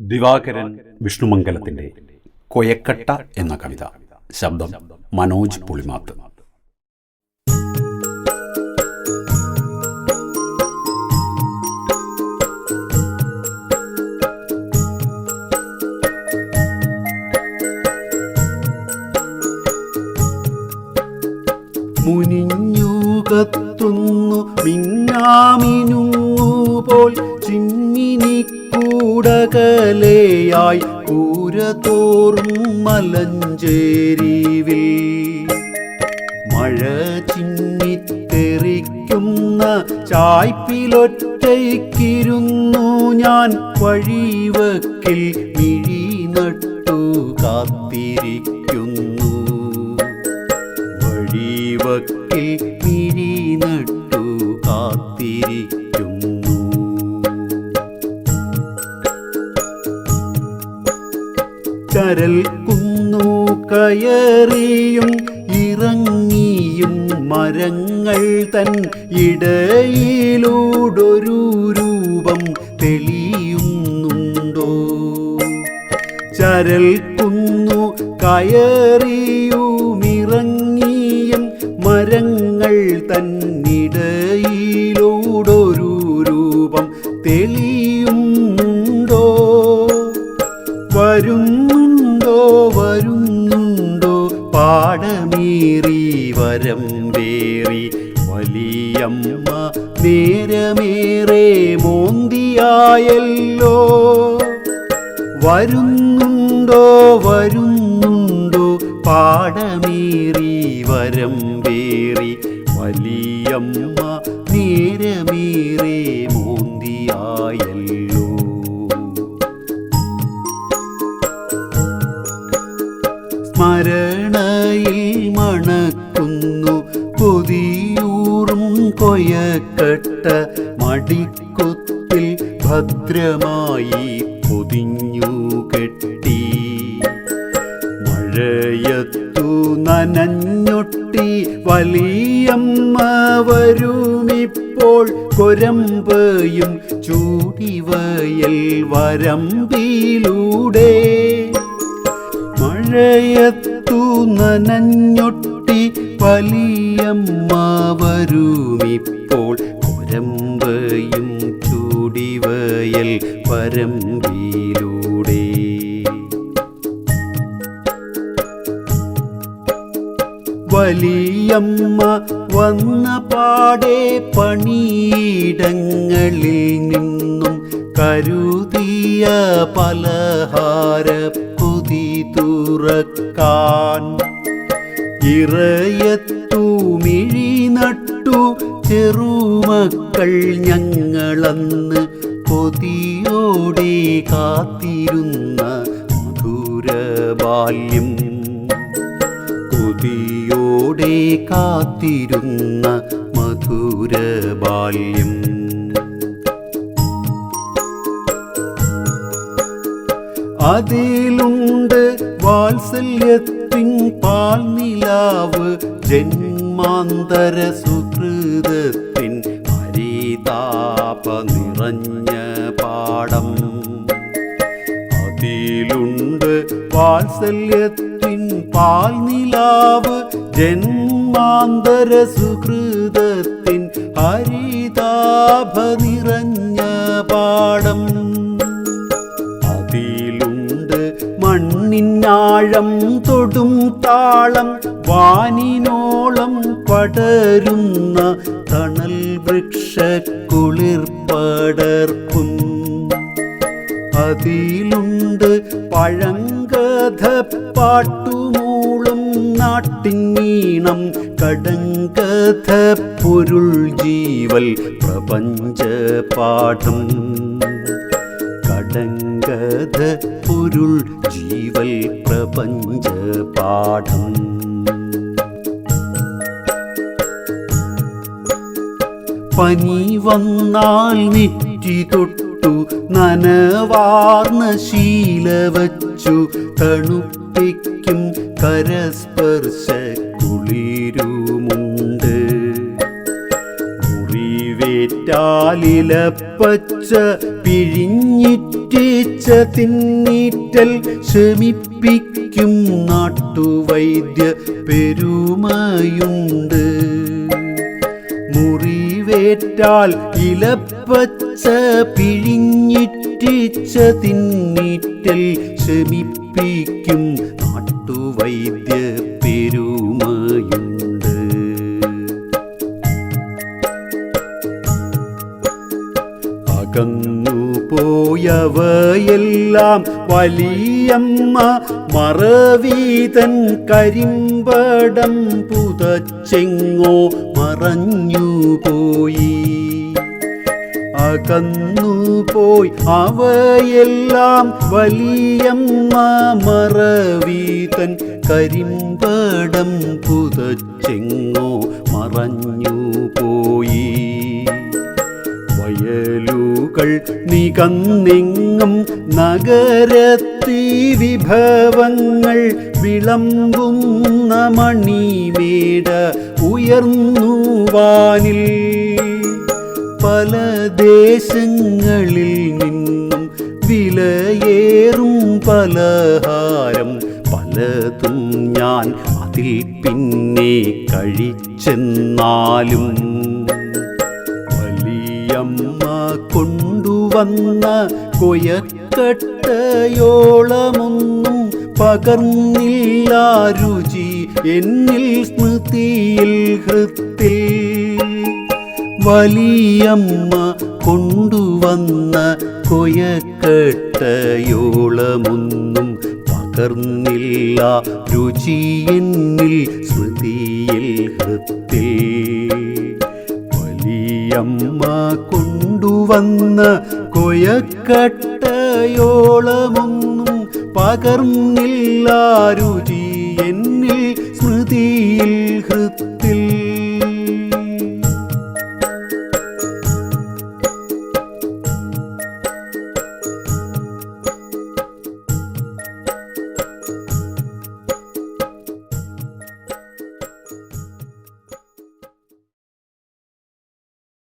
ദിവാകരൻ വിഷ്ണുമംഗലത്തിന്റെ കൊയക്കട്ട എന്ന കവിത. ശബ്ദം മനോജ് പുളിമാത്ത്. മുനിഞ്ഞു കത്തുന്നു പോൽ ചിമ്മിനി കൂടകലയായി പൂരതോറും മലഞ്ചേരിവിൽ. മഴ ചിന്നിത്തെറിക്കുന്ന ചായ്പിലൊറ്റയ്ക്കിരുന്നു ഞാൻ വഴിവക്കിൽ മിഴി നട്ടു കാത്തിരിക്കുന്നു. വഴിവക്കിൽ മിഴി നട്ടു കാത്തിരിക്കുന്നു. ചരൽ കുന്നു കയറിയും ഇറങ്ങിയും മരങ്ങൾ തൻ ഇടയിലൂടൊരു രൂപം തെളിയുന്നുണ്ടോ? ചരൽ കുന്നു കയറിയുമിറങ്ങിയും മരങ്ങൾ തന്നിടയിലൂടൊരു രൂപം തെളിയുന്നുണ്ടോ? വരുന്നുണ്ടോ വരം വേറി വലിയമ്മ നേരമേറെ മോന്തിയായല്ലോ. വരുന്നുണ്ടോ വരുന്നുണ്ടോ പാടമേറി വരം വേറി വലിയമ്മ നേരമേറെ മോന്തിയായല്ലോ. സ്മരണയിൽ മണക്കുന്നു പുതിയൂറും കൊയക്കട്ട മടിക്കൊത്തിൽ ഭദ്രമായി പൊതിഞ്ഞു കെട്ടി. മഴയത്തു നനഞ്ഞൊട്ടി വലിയമ്മ വരുമിപ്പോൾ കൊരമ്പയും ചൂടിവയൽ വരമ്പിലൂടെ. മഴയത്തു നനഞ്ഞൊട്ടി വലിയമ്മ വരുമിപ്പോൾ കൊരമ്പയും ചൂടിവയൽ പരമ്പിലൂടെ. വലിയമ്മ വന്ന പാടെ പണിയിടങ്ങളിൽ നിന്നും കരുതിയ പലഹാര തുറക്കാൻ ഇറയത്തു മിഴി നട്ടു ചെറുമക്കൾ ഞങ്ങളന്ന് പൊതിയോടെ കാത്തിരുന്ന മധുരബാല്യം കൊതിയോടെ കാത്തിരുന്ന മധുരബാല്യം അതിലുണ്ട് വാത്സല്യത്തിൻ പാൽനിലാവ് ജന്മാന്തര സുഹൃതത്തിൻ പരിതാപ നിറഞ്ഞ പാടം അതിലുണ്ട് വാത്സല്യത്തിൻ പാൽനിലാവ് ജന്മാന്തര സുഹൃതത്തിൻ ഹരിതാഭ നിറഞ്ഞ പാടം മണ്ണിനാഴം തൊടും താളം വാനിനോളം പടരുന്ന തണൽ വൃക്ഷ കുളിർപ്പടർപ്പും അതിലുണ്ട് പഴങ്കഥ പാട്ടുമൂളും നാട്ടിനീണം കടങ്കഥ പൊരുൾ ജീവൽ പ്രപഞ്ച പാഠം കടങ്കഥ പൊരുൾ ജീവൽ പ്രപഞ്ച പാഠം. പനി വന്നാൽ നെറ്റി തൊട്ടു നനവാർന്ന ശീല വച്ചു തണുപ്പിക്കും കരസ്പർശ കുളിരുമുണ്ട് മുറിവേറ്റാലിലപ്പച്ച പിഴിഞ്ഞിട്ട് തീറ്റ തിന്നീറ്റൽ ശമിപ്പിക്കും നാട്ടുവൈദ്യ പെരുമയുണ്ട്. മുറിവേറ്റാൽ ഇലപ്പച്ച പിഴിഞ്ഞിറ്റിച്ച തിന്നീറ്റൽ ശമിപ്പിക്കും നാട്ടുവൈദ്യ പോയവയെല്ലാം വലിയമ്മ മറവീതൻ കരിമ്പടം പുതച്ചെങ്ങോ മറഞ്ഞു പോയി. അകന്നു പോയി അവയെല്ലാം വലിയമ്മ മറവീതൻ കരിമ്പടം പുതച്ചെങ്ങോ മറഞ്ഞു പോയി. വയലുകൾ നികന്നെങ്ങും നഗരത്തി വിഭവങ്ങൾ വിളമ്പുന്ന മണിമേട ഉയർന്നു വാനിൽ. പല ദേശങ്ങളിൽ നിന്നും വിലയേറും പലഹാരം പലതും ഞാൻ അതിൽ പിന്നെ കഴിച്ചെന്നാലും കൊണ്ടുവന്ന കൊയക്കട്ടയോളമൊന്നും പകർന്നില്ല രുചി എന്നിൽ സ്മൃതിയിൽ ഹൃത്തിൽ. വലിയമ്മ കൊണ്ടുവന്ന കൊയക്കട്ടയോളമൊന്നും പകർന്നില്ല രുചി എന്നിൽ സ്മൃതിയിൽ ഹൃത്തിൽ. വലിയമ്മ കൊണ്ടുവന്ന കൊയക്കട്ടയോളമൊന്നും പകർന്നില്ല രുചി എന്നിൽ സ്മൃതിയിൽ ഹൃത്തിൽ